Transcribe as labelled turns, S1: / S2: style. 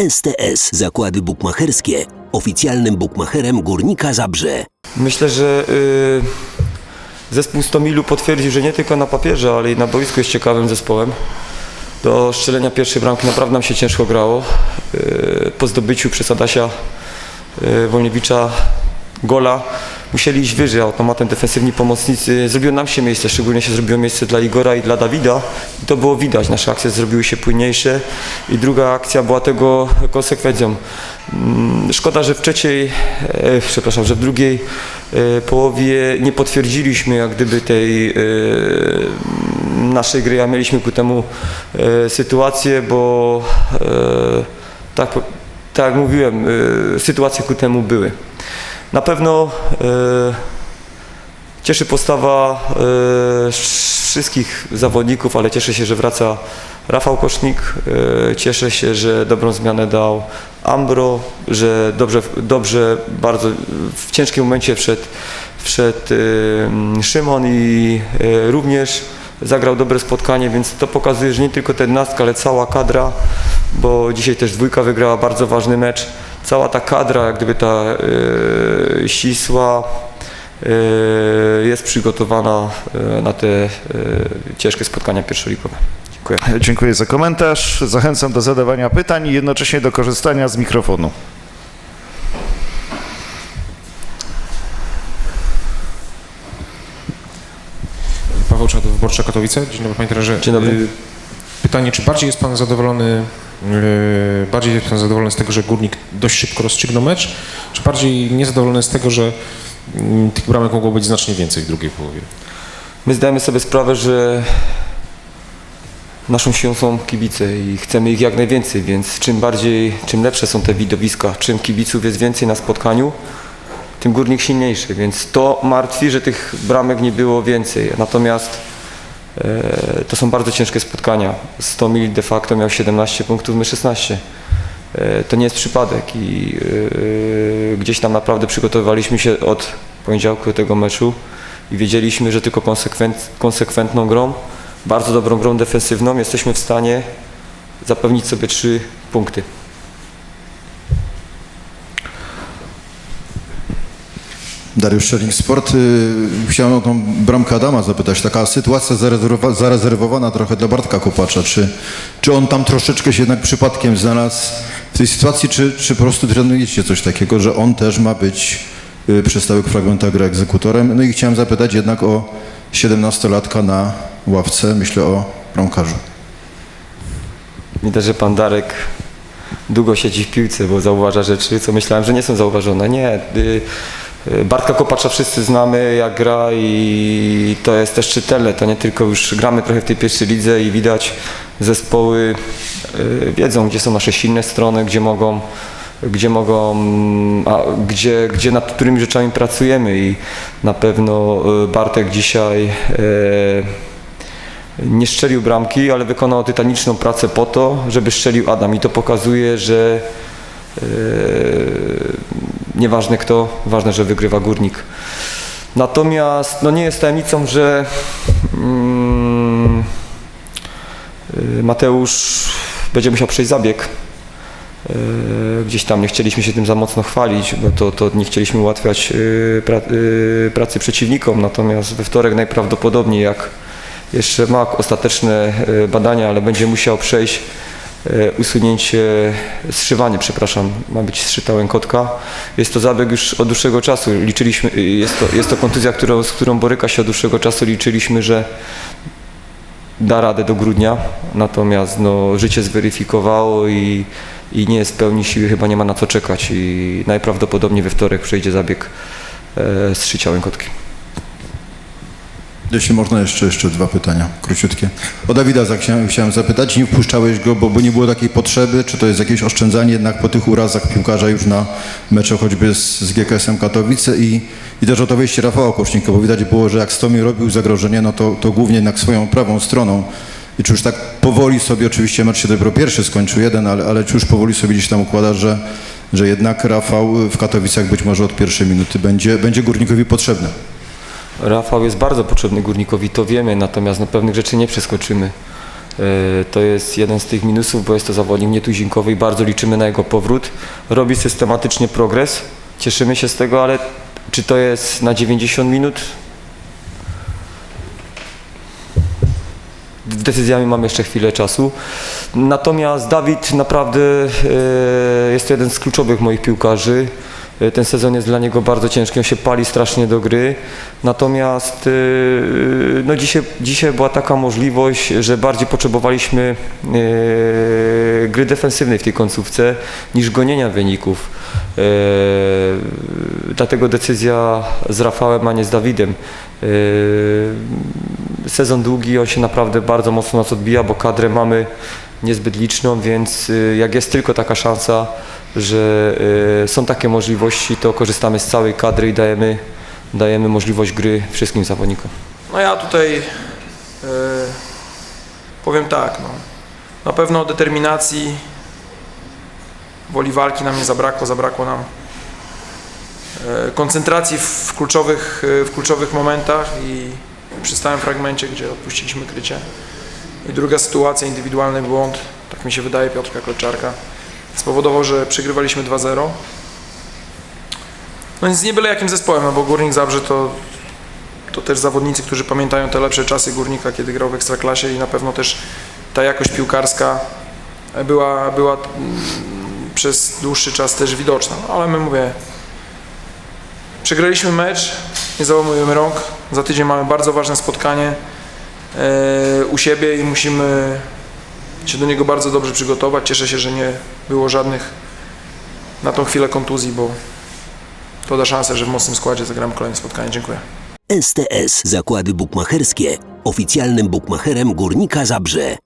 S1: STS Zakłady Bukmacherskie. Oficjalnym bukmacherem Górnika Zabrze.
S2: Myślę, że y, zespół Stomilu potwierdził, że nie tylko na papierze, ale i na boisku jest ciekawym zespołem. Do strzelenia pierwszej bramki naprawdę nam się ciężko grało. Y, po zdobyciu przez Adasia y, Wolniewicza gola musieli iść wyżej, automatem defensywni pomocnicy. Zrobiło nam się miejsce, szczególnie się zrobiło miejsce dla Igora i dla Dawida. I to było widać, nasze akcje zrobiły się płynniejsze i druga akcja była tego konsekwencją. Mm, Szkoda, że w trzeciej, e, przepraszam, że w drugiej e, połowie nie potwierdziliśmy jak gdyby tej e, naszej gry, a mieliśmy ku temu e, sytuację, bo e, tak, tak jak mówiłem, e, sytuacje ku temu były. Na pewno e, cieszy postawa e, wszystkich zawodników, ale cieszę się, że wraca Rafał Kosznik. E, cieszę się, że dobrą zmianę dał Ambro, że dobrze, dobrze bardzo w ciężkim momencie wszedł, wszedł Szymon i również zagrał dobre spotkanie, więc to pokazuje, że nie tylko ten nastka, ale cała kadra, bo dzisiaj też dwójka wygrała bardzo ważny mecz. Cała ta kadra, jak gdyby ta e, ścisła, e, jest przygotowana e, na te e, ciężkie spotkania pierwszoligowe. Dziękuję.
S3: Dziękuję za komentarz. Zachęcam do zadawania pytań i jednocześnie do korzystania z mikrofonu.
S4: Paweł Czadów, Wyborcza Katowice. Dzień dobry Panie Trenerze.
S2: Dzień dobry.
S4: Y, Pytanie, czy bardziej jest Pan zadowolony, y, bardziej jest Pan zadowolony z tego, że Górnik dość szybko rozstrzygnął mecz, czy bardziej niezadowolony z tego, że mm, tych bramek mogło być znacznie więcej w drugiej połowie?
S2: My zdajemy sobie sprawę, że naszą siłą są kibice i chcemy ich jak najwięcej, więc czym bardziej, czym lepsze są te widowiska, czym kibiców jest więcej na spotkaniu, tym górnik silniejszy, więc to martwi, że tych bramek nie było więcej. Natomiast to są bardzo ciężkie spotkania. 100 mil de facto miał 17 punktów, my 16. E, to nie jest przypadek i e, gdzieś tam naprawdę przygotowywaliśmy się od poniedziałku do tego meczu i wiedzieliśmy, że tylko konsekwent, konsekwentną grą, bardzo dobrą grą defensywną jesteśmy w stanie zapewnić sobie trzy punkty.
S5: Dariusz Szelling Sport. Y, Chciałem o tą bramkę Adama zapytać. Taka sytuacja zarezerwowa- zarezerwowana trochę dla Bartka Kopacza. Czy, czy on tam troszeczkę się jednak przypadkiem znalazł w tej sytuacji, czy, czy po prostu trenujecie coś takiego, że on też ma być y, przy stałych fragmentach gry egzekutorem? No i chciałem zapytać jednak o 17-latka na ławce. Myślę o bramkarzu.
S2: Widać, że pan Darek długo siedzi w piłce, bo zauważa rzeczy, co myślałem, że nie są zauważone. Nie. y, Bartka Kopacza wszyscy znamy, jak gra i to jest też czytelne. To nie tylko już gramy trochę w tej pierwszej lidze i widać zespoły y, wiedzą, gdzie są nasze silne strony, gdzie mogą gdzie mogą, a gdzie, gdzie nad którymi rzeczami pracujemy i na pewno y, Bartek dzisiaj y, nie szczelił bramki, ale wykonał tytaniczną pracę po to, żeby szczelił Adam i to pokazuje, że nieważne kto, ważne, że wygrywa górnik. Natomiast no nie jest tajemnicą, że mm, y, Mateusz będzie musiał przejść zabieg. E, Gdzieś tam nie chcieliśmy się tym za mocno chwalić, bo to, to nie chcieliśmy ułatwiać y, pra, y, pracy przeciwnikom, natomiast we wtorek najprawdopodobniej jak jeszcze ma ostateczne badania, ale będzie musiał przejść usunięcie, zszywanie, przepraszam, ma być zszyta łękotka. Jest to zabieg już od dłuższego czasu. Liczyliśmy, y, jest to, jest to kontuzja, którą, z którą boryka się od dłuższego czasu. Liczyliśmy, że da radę do grudnia, natomiast no, życie zweryfikowało i, i nie jest w pełni siły, chyba nie ma na co czekać i najprawdopodobniej we wtorek przejdzie zabieg e, zszycia łękotki.
S5: Jeśli można, jeszcze, jeszcze dwa pytania, króciutkie. O Dawida chciałem, zapytać, nie wpuszczałeś go, bo, bo nie było takiej potrzeby, czy to jest jakieś oszczędzanie jednak po tych urazach piłkarza już na mecze choćby z, z GKS-em Katowice i, i też o to wejście Rafała Kosznika, bo widać było, że jak Stomi robił zagrożenie, no to, to głównie jednak swoją prawą stroną. I czy już tak powoli sobie, oczywiście mecz się dopiero pierwszy skończył jeden, ale, ale czy już powoli sobie gdzieś tam układa, że, że jednak Rafał w Katowicach być może od pierwszej minuty będzie, będzie górnikowi potrzebny?
S2: Rafał jest bardzo potrzebny górnikowi, to wiemy, natomiast no, pewnych rzeczy nie przeskoczymy. E, To jest jeden z tych minusów, bo jest to zawodnik nietuzinkowy i bardzo liczymy na jego powrót. Robi systematycznie progres, cieszymy się z tego, ale czy to jest na 90 minut? Decyzjami mam jeszcze chwilę czasu. Natomiast Dawid naprawdę e, jest to jeden z kluczowych moich piłkarzy. E, Ten sezon jest dla niego bardzo ciężki, on się pali strasznie do gry. Natomiast e, no dzisiaj, dzisiaj była taka możliwość, że bardziej potrzebowaliśmy gry defensywnej w tej końcówce niż gonienia wyników. Dlatego decyzja z Rafałem, a nie z Dawidem. Sezon długi, on się naprawdę bardzo mocno nas odbija, bo kadrę mamy niezbyt liczną, więc y, jak jest tylko taka szansa, że y, są takie możliwości, to korzystamy z całej kadry i dajemy, dajemy możliwość gry wszystkim zawodnikom.
S6: No ja tutaj e, powiem tak, no. na pewno determinacji, woli walki nam nie zabrakło, zabrakło nam e, koncentracji w kluczowych, w kluczowych momentach i przy stałym fragmencie, gdzie odpuściliśmy krycie. I druga sytuacja, indywidualny błąd, tak mi się wydaje, Piotrka Kleczarka, spowodował, że przegrywaliśmy 2-0. No nic nie byle jakim zespołem, no bo Górnik Zabrze to to też zawodnicy, którzy pamiętają te lepsze czasy Górnika, kiedy grał w Ekstraklasie i na pewno też ta jakość piłkarska była, była mm, przez dłuższy czas też widoczna. No, ale my mówię, przegraliśmy mecz, nie załamujemy rąk. Za tydzień mamy bardzo ważne spotkanie u siebie i musimy się do niego bardzo dobrze przygotować. Cieszę się, że nie było żadnych na tą chwilę kontuzji, bo to da szansę, że w mocnym składzie zagramy kolejne spotkanie. Dziękuję.
S1: STS Zakłady Bukmacherskie. Oficjalnym bukmacherem Górnika Zabrze.